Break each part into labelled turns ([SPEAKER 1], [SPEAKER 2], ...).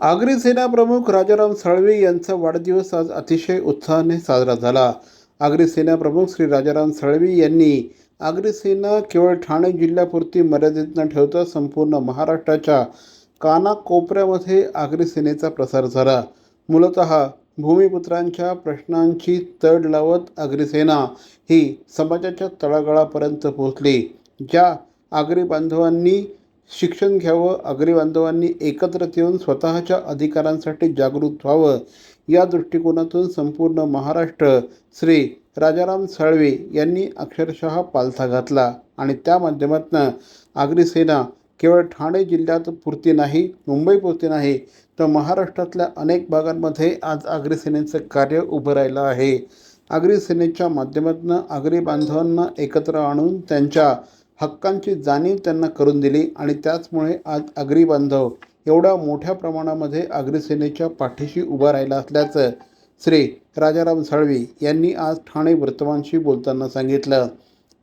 [SPEAKER 1] आगरी सेना प्रमुख राजाराम साळवे यांचा वाढदिवस आज अतिशय उत्साहाने साजरा झाला. आगरी सेना प्रमुख श्री राजाराम साळवे यांनी आगरी सेना केवळ ठाणे जिल्ह्यापुरती मर्यादित न ठेवता संपूर्ण महाराष्ट्राच्या कानाकोपऱ्यामध्ये आगरी सेनेचा प्रसार झाला. मूलत भूमिपुत्रांच्या प्रश्नांची तड लावत अग्रिसेना ही समाजाच्या तळागाळापर्यंत पोहोचली ज्या आगरी बांधवांनी शिक्षण घ्यावं आगरी बांधवांनी एकत्र येऊन स्वतःच्या अधिकारांसाठी जागृत व्हावं या दृष्टिकोनातून संपूर्ण महाराष्ट्र श्री राजाराम साळवे यांनी अक्षरशः पालथा घातला. आणि त्या माध्यमातून आगरी सेना केवळ ठाणे जिल्ह्यात पुरती नाही मुंबईपुरती नाही तर महाराष्ट्रातल्या अनेक भागांमध्ये आज आगरी सेनेचं कार्य उभं राहिलं आहे. आगरी सेनेच्या माध्यमातून आगरी बांधवांना एकत्र आणून त्यांच्या हक्कांची जाणीव त्यांना करून दिली आणि त्याचमुळे आज आगरी बांधव एवढ्या मोठ्या प्रमाणामध्ये आगरी सेनेच्या पाठीशी उभा राहिला असल्याचं श्री राजाराम साळवी यांनी आज ठाणे वर्तमानशी बोलताना सांगितलं.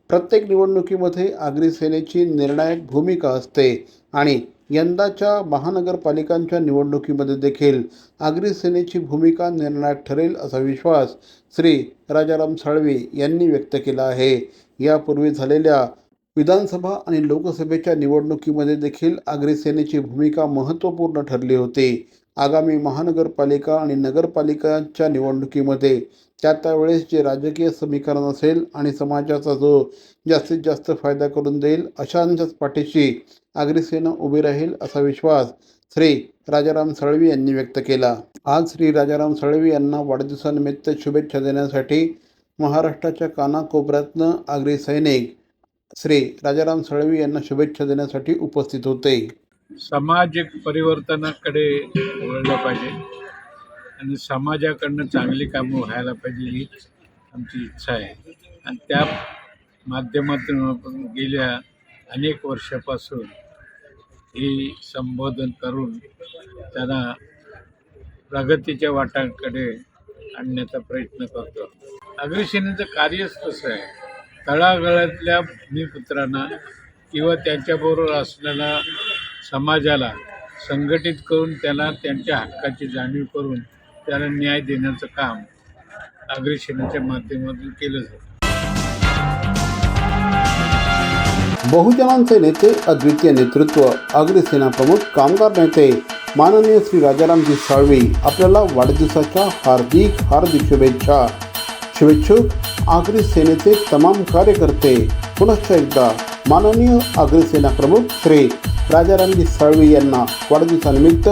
[SPEAKER 1] प्रत्येक निवडणुकीमध्ये आगरी सेनेची निर्णायक भूमिका असते आणि यंदाच्या महानगरपालिकांच्या निवडणुकीमध्ये देखील आगरी सेनेची भूमिका निर्णायक ठरेल असा विश्वास श्री राजाराम साळवी यांनी व्यक्त केला आहे. यापूर्वी झालेल्या विधानसभा आणि लोकसभेच्या निवडणुकीमध्ये देखील अग्रसेनेची भूमिका महत्त्वपूर्ण ठरली होती. आगामी महानगरपालिका आणि नगरपालिकांच्या निवडणुकीमध्ये त्या त्यावेळेस जे राजकीय समीकरण असेल आणि समाजाचा जो जास्तीत जास्त फायदा करून देईल अशांच्याच पाठीशी अग्रसेना उभी राहील असा विश्वास श्री राजाराम साळवी यांनी व्यक्त केला. आज श्री राजाराम साळवी यांना वाढदिवसानिमित्त शुभेच्छा देण्यासाठी महाराष्ट्राच्या कानाकोपऱ्यातनं आगरी सैनिक श्री राजाराम साळवी यांना शुभेच्छा देण्यासाठी उपस्थित होते.
[SPEAKER 2] सामाजिक परिवर्तनाकडे वळलं पाहिजे आणि समाजाकडनं चांगली कामं व्हायला पाहिजे हीच आमची इच्छा आहे. आणि त्या माध्यमातून आपण गेल्या अनेक वर्षापासून ही संबोधन करून त्यांना प्रगतीच्या वाटांकडे आणण्याचा प्रयत्न करतो. अग्रसेनेचं कार्यच तसं आहे? तळागाळातल्या भूमिपुत्रांना किंवा त्यांच्याबरोबर असलेल्या समाजाला संघटित करून त्याला त्यांच्या हक्काची जाणीव करून त्याला न्याय देण्याचं काम अग्रसेनेच्या माध्यमातून केलं जातं.
[SPEAKER 1] बहुजनांचे नेते अद्वितीय नेतृत्व अग्रसेना प्रमुख कामगार नेते माननीय श्री राजारामजी साळवी आपल्याला वाढदिवसाच्या हार्दिक हार्दिक शुभेच्छा. शुभेच्छुक. आगरी सेनेचे तमाम कार्यकर्ते पुनश्च एकदा माननीय आगरी सेना प्रमुख श्री राजारामजी साळवी यांना वाढदिवसानिमित्त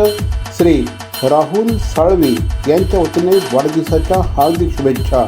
[SPEAKER 1] श्री राहुल साळवी यांच्या वतीने वाढदिवसाच्या हार्दिक शुभेच्छा.